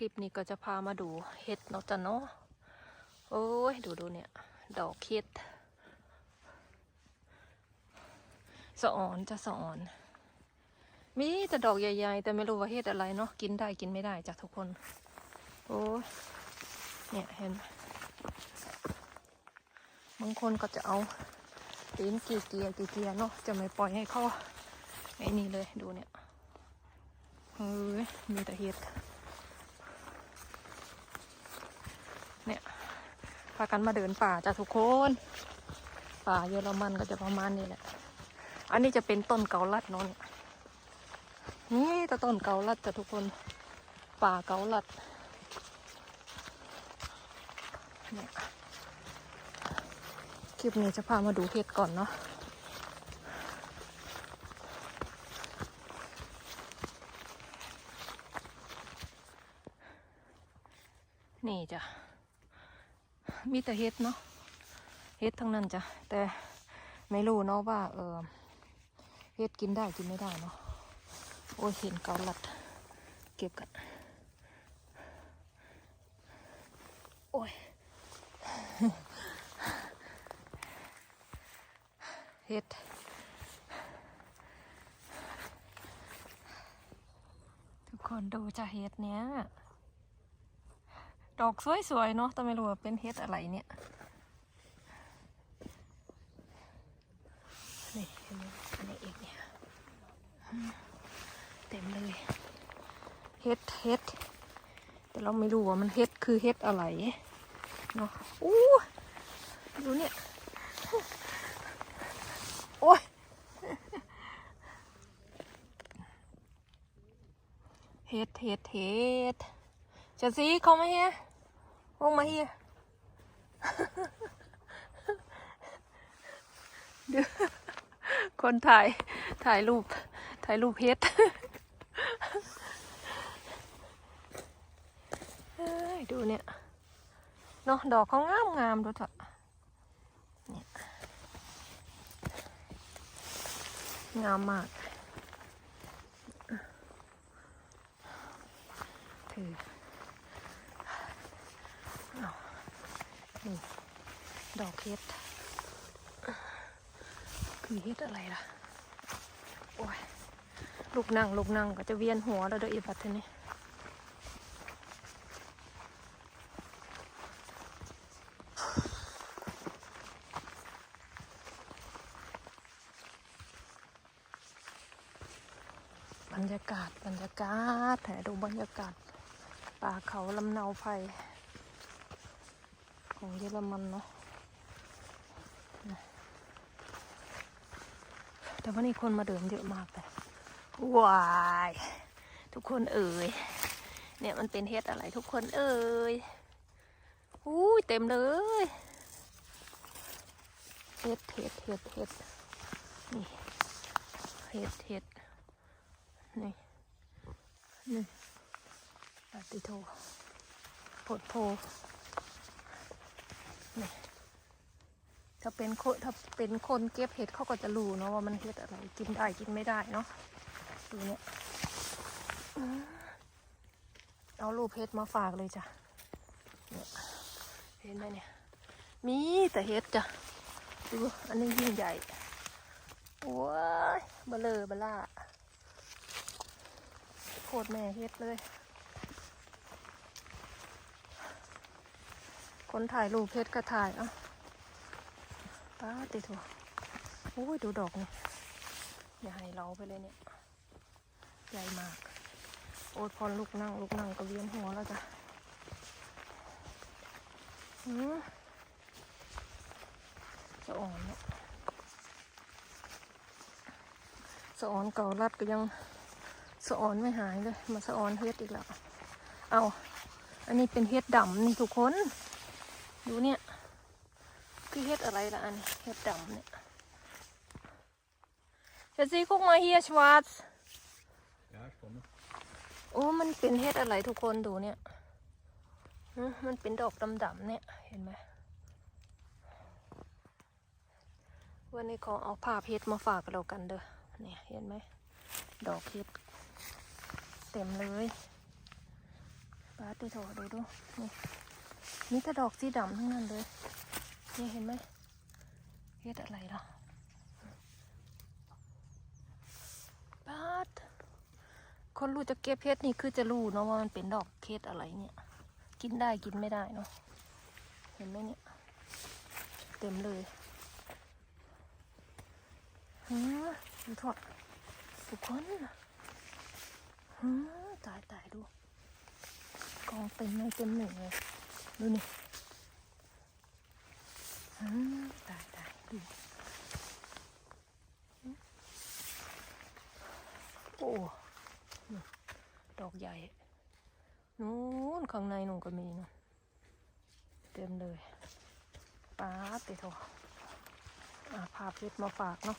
ลิปนี้ก็จะพามาดูเห็ดเนาะจ้ะเนาะโอ้ยดูดูเนี่ย ดอกเห็ดสะอ่อนจะสะอ่อน มีแต่ดอกใหญ่ๆ แต่ไม่รู้ว่าเห็ดอะไรเนาะกินได้กินไม่ได้จ้ะทุกคน โอ้ยเนี่ยเห็นบางคนก็จะเอาตีนกี่เกียร์กี่เกียร์เนาะจะไม่ปล่อยให้เข้าไอ้นี่เลยดูเนี่ยเฮ้ยมีแต่เห็ด เนี่ยพากันมาเดินป่าจ้ะทุกคน ป่าเยอรมันก็จะประมาณนี้แหละ อันนี้จะเป็นต้นเกาลัดเนอะนี่ยนี่ตต้นเกาลัดจ้ะทุกคน ป่าเกาลัดเนี่ยคลิปนี้จะพามาดูเห็ดก่อนเนาะนี่จ้ะ มีแต่เห็ดเนาะเห็ดทั้งนั้นจ้ะแต่ไม่รู้เนาะว่าเออเห็ดกินได้กินไม่ได้เนาะโอ้ยเห็นเกาลัด เก็บกันโอ้ยเห็ดทุกคนดูจะเห็ดเนี้ย ดอกสวยๆเนาะแต่ไม่รู้ว่าเป็นเห็ดอะไรเนี่ยนี่เห็นไหมอันนี้อีกเนี่ยเต็มเลยเห็ดเห็ดแต่เราไม่รู้ว่ามันเห็ดคือเห็ดอะไรเนาะอู้ดูเนี่ยโอ้ยเห็ดเห็ดเห็ดจะซีเขาไมเฮีย ลงมาเฮียเดี๋ยวคนถ่าย ถ่ายรูป ถ่ายรูปเฮ็ดเอ้ยดูเนี่ยเนาะดอกเขางามงามดูเถอะเนี่ยงามมากถือเอา นี่ดอกเฮ็ดคือเฮ็ดอะไรล่ะ โอ้ย ลูกนั่งลูกนั่งก็จะเวียนหัวแล้วเด้ออีบัดเทอนี้บรรยากาศบรรยากาศถ่ายดูบรรยากาศ ป่าเขาลำเนาไพร ของเยอรมันเนาะแต่ว่านี่คนมาเดินเยอะมากเลยว้ายทุกคนเอ่ยเนี่ยมันเป็นเฮ็ดอะไรทุกคนเอ่ยอุ้ยเต็มเลยเฮ็ดเฮ็ดเฮ็ดเฮ็ดนี่เฮ็ดเฮ็ดนี่นี่ปาติโทโพดโพ นี่ถ้าเป็นคนถ้าเป็นคนเก็บเห็ดเขาก็จะรู้เนาะว่ามันเห็ดอะไรกินได้กินไม่ได้เนาะดูเนี่ยเอารูปเห็ดมาฝากเลยจ้ะเห็นไหมเนี่ย มีแต่เห็ดจ้ะดูอันนี้ยิ่งใหญ่ว้ายเบลอเบล่าโคตรแม่เห็ดเลย คนถ่ายรูปเห็ดก็ถ่ายอะป้าติดหัวโอ้ยดูดอกนี่อย่าให้เราไปเลยเนี่ย ใหญ่มาก โอ้ยพอลูกนั่งลูกนั่งก็เวียนหัวแล้วจ้ะอืมสะอ่อนเนี่ยสะอ่อนเก่ารัดก็ยังสะอ่อนไม่หายเลย มาสะอ่อนเฮ็ดอีกแล้ว เอา อันนี้เป็นเฮ็ดดำนี่ทุกคน ดูเนี่ย คือเฮ็ดอะไรล่ะอันนี้เฮ็ดดำเนี่ยเฮ็ดซีคุกมาเฮียชวาร์ต Ja, ich komme. โอ้มันเป็นเฮ็ดอะไรทุกคนดูเนี่ยอืมมันเป็นดอกดำๆเนี่ย เห็นไหมวันนี้ขอเอาภาพเฮ็ดมาฝากกันแล้วกันเด้อ เนี่ยเห็นไหม ดอกเฮ็ดเต็มเลยไปปาดติโถดูดูนี่ มีแต่ดอกสีดำทั้งนั้นเลย นี่เห็นไหมเฮ็ดอะไรล่ะปาดคนรู้จะเก็บเฮ็ดนี่คือจะรู้เนาะว่ามันเป็นดอกเฮ็ดอะไรเนี่ย กินได้กินไม่ได้เนาะ เห็นไหมเนี่ย เต็มเลยฮะดูเถอะทุกคนฮะตายตายดู กองเต็มเลยเต็มหนึ่งเลย ดูนี่ตายตายดูโอ้ดอกใหญ่นู้นข้างในนูก็มีนู่นเต็มเลยป้าติโถอ่าพาเพชรมาฝากเนาะ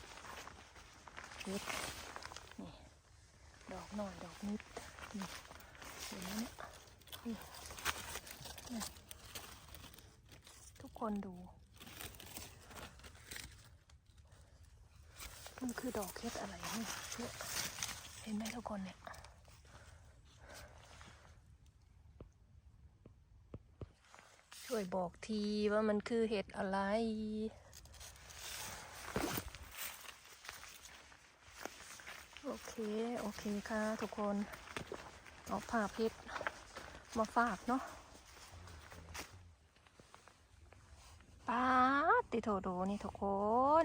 เพชรนี่ดอกหน่อยดอกนิดนี่เห็นไหมเนี่ยนี่ คนดู มันคือดอกเพชรอะไรนี่เนี่ยเห็นไหมทุกคนเนี่ย ช่วยบอกทีว่ามันคือเห็ดอะไรโอเค โอเคค่ะทุกคน เอาผ้าเพชรมาฝากเนาะ ป้าติโถโดนี่ทุกคน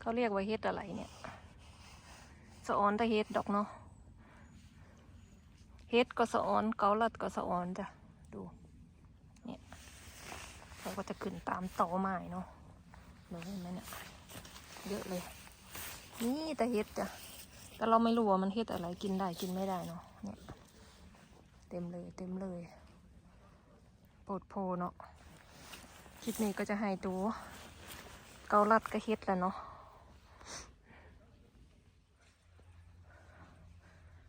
เขาเรียกว่าเห็ดอะไรเนี่ยสะออนแต่เห็ดดอกเนาะเห็ดก็สะออนเกาลัดก็สะออนจ้ะดูเนี่ยเราก็จะขึ้นตามต่อไม้เนาะเห็นไหมเนี่ยเยอะเลย นี่แต่เห็ดจ้ะแต่เราไม่รู้ว่ามันเห็ดอะไรกินได้กินไม่ได้เนาะเนี่ยเต็มเลยเต็มเลยโปรดโพเนาะ คลิปนี้ก็จะให้ดู เกาลัดก็เห็ดแล้วเนาะ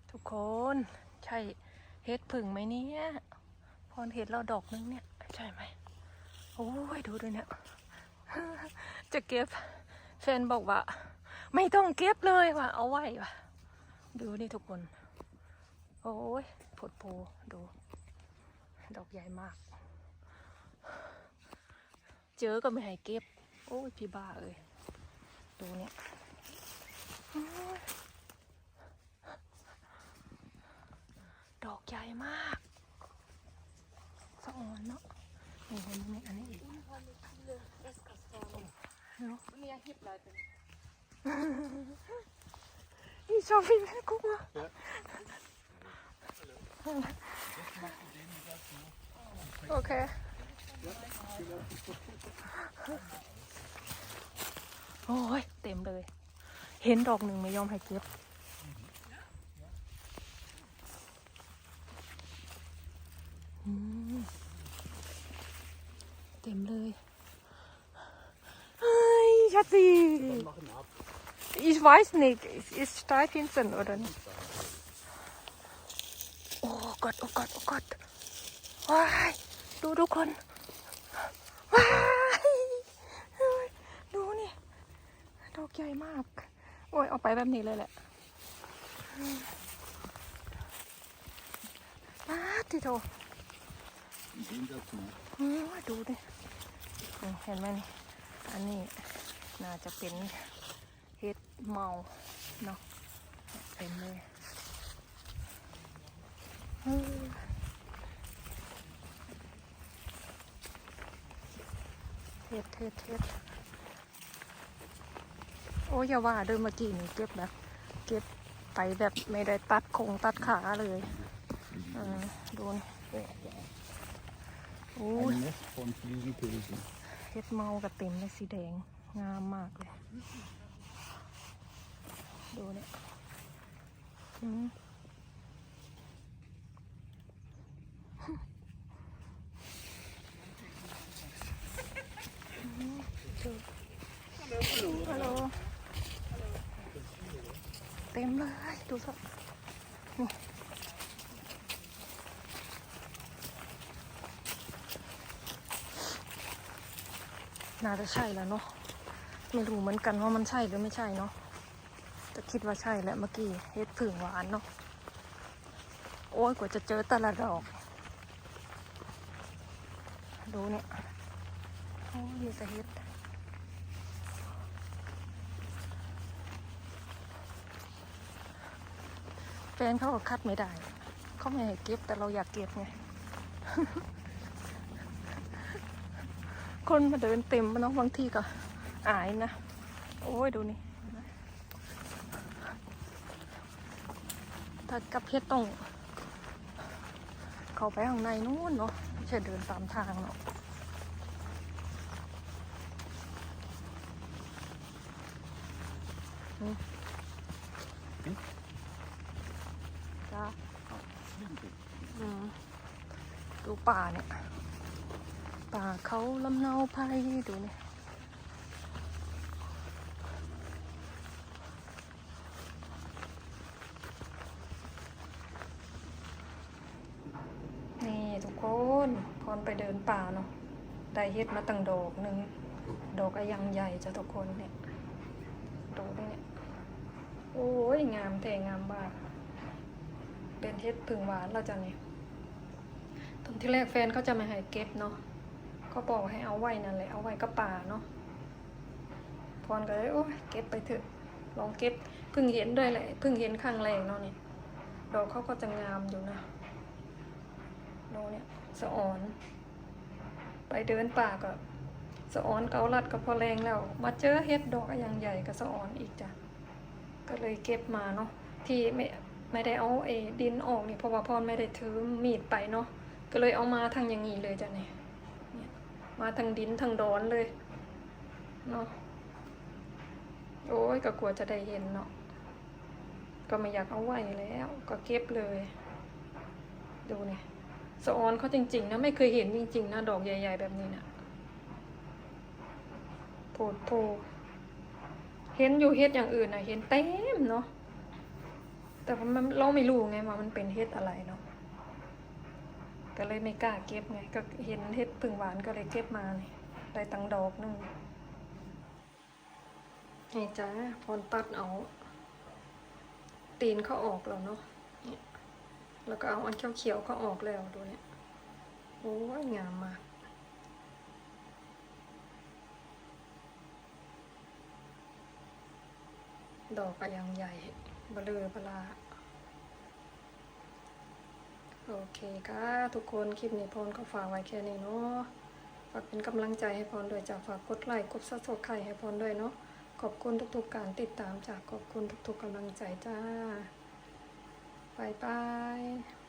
ทุกคนใช่เห็ดผึ่งไหมเนี่ยพรเห็ดเราดอกนึงเนี่ย ใช่ไหมโอ้ยดูด้วยเนี่ยจะเก็บแฟนบอกว่า ไม่ต้องเก็บเลยว่ะเอาไว้ว่ะ ดูนี่ทุกคน โอ้ยผดโพดู ดอกใหญ่มาก เจอก็ไม่ให้เก็บ โอ้ยพี่บ้าเอ้ยดูเนี่ยอดอกใหญ่มากสะออนเนาะนี่เห็นไหมอันนี้อีกเนาะ Meer Hebleiter. Ich schau wie viel, guck mal. Okay. โอ้ ย เต็มเลย เห็นดอกหนึ่งไม่ยอมให้เก็บอืมเต็มเลยเฮ้ยชัดสิ Machen ab. Ich weiß nicht. Es ist Steinpinseln oder nicht? Oh Gott, oh Gott, oh Gott. ว้ายดูทุกคน ว้ายดูนี่ดอกใหญ่มาก โอ้ยเอาไปแบบนี้เลยแหละมาติโตดูดิเห็นไหมนี่อันนี้น่าจะเป็นเห็ดเมาเนาะเต็มเลย เออเห็ดเห็ดเห็ดโอ้ยอย่าว่าเดินเมื่อกี้นี่เก็บแบบ เก็บไปแบบไม่ได้ตัดคงตัดขาเลยเออดูนี่ Oh, ja. โอ้ย Ein Nest von Fliegenpilzen. เฮ็ดเมากับเต็มเลยสีแดงงามมากเลย ดูเนี่ยอืมอืมดู ฮัลโหลเต็มเลยดูสินี่น่าจะใช่แล้วเนาะไม่รู้เหมือนกันว่ามันใช่หรือไม่ใช่เนาะแต่คิดว่าใช่แหละเมื่อกี้เฮ็ดผึ่งหวานเนาะโอ้ยกว่าจะเจอแต่ละดอก ดูเนี่ยโอ้ยแต่เฮ็ด แฟนเขาก็คัดไม่ได้ เขาไม่ให้เก็บแต่เราอยากเก็บไง คนมาเดินเต็มมาเนาะบางทีก็อายนะ โอ้ยดูนี่ ถ้ากับเพชรต้อง เข้าไปข้างในนู้นเนาะไม่ใช่เดินตามทางเนาะอืมจ้า Flinke. อืมดู ป่าเนี่ย ป่าเขาลำเนาไพรดูเนี่ยนี่ทุกคนพรไปเดินป่าเนาะได้เฮ็ดมาตั้งดอกหนึ่งดอกอะยังใหญ่จ้ะทุกคนเนี่ยดอกนี่เนี่ยโอ้ยงามแต่งามบากเป็นเฮ็ดผึ่งหวานแล้วจ้ะเนี่ย ตอนที่แรกแฟนเขาจะมาให้เก็บเนาะก็บอกให้เอาไว้นั่นแหละเอาไว้ก็ป่าเนาะพรก็เลยโอ้ยเก็บไปเถอะ ลองเก็บเพิ่งเห็นด้วยแหละเพิ่งเห็นครั้งแรกเนาะเนี่ยดอกเขาก็จะงามอยู่นะดูเนี่ยสะออน ไปเดินป่าก็สะออนเกาลัดก็พอแรงแล้ว มาเจอเฮ็ดดอกอย่างใหญ่ก็สะออนอีกจ้ะก็เลยเก็บมาเนาะที่ไม่ไม่ได้เอาไอ้ดินออกนี่เพราะว่าพรไม่ได้ถือมีดไปเนาะ ก็เลยเอามาทางอย่างนี้เลยจ้ะเนี่ยมาทางดินทางดอนเลยเนาะโอ้ยก็กลัวจะได้เห็นเนาะก็ไม่อยากเอาไว้แล้ว ก็เก็บเลย ดูเนี่ยสะออนเขาจริง ๆ นะไม่เคยเห็นจริง ๆ นะ ดอกใหญ่ ๆ แบบนี้นะโผดโพเห็นอยู่เฮ็ดอย่างอื่นนะเห็นเต็มเนาะแต่เราไม่รู้ไงว่ามันเป็นเฮ็ดอะไรเนาะ ก็เลยไม่กล้าเก็บไง ก็เห็นเฮ็ดพึ่งหวานก็เลยเก็บมาเนี่ยได้ตังดอกหนึงนี่จ้าพรตัดเอา ตีนเขาออกแล้วเนาะแล้วก็เอาอันเขียวๆก็ออกแล้วดูเนี่ยโอ้ยงามมากดอกก็ยังใหญ่เบลอเบลา โอเคค่ะ ทุกคนคลิปนี้พรก็ฝากไว้แค่นี้เนาะฝากเป็นกำลังใจให้พรด้วยจากฝากกดไลค์กดซับสไครต์ให้พรด้วยเนาะขอบคุณทุกๆการติดตามจากขอบคุณทุกๆกำลังใจจ้าบายบาย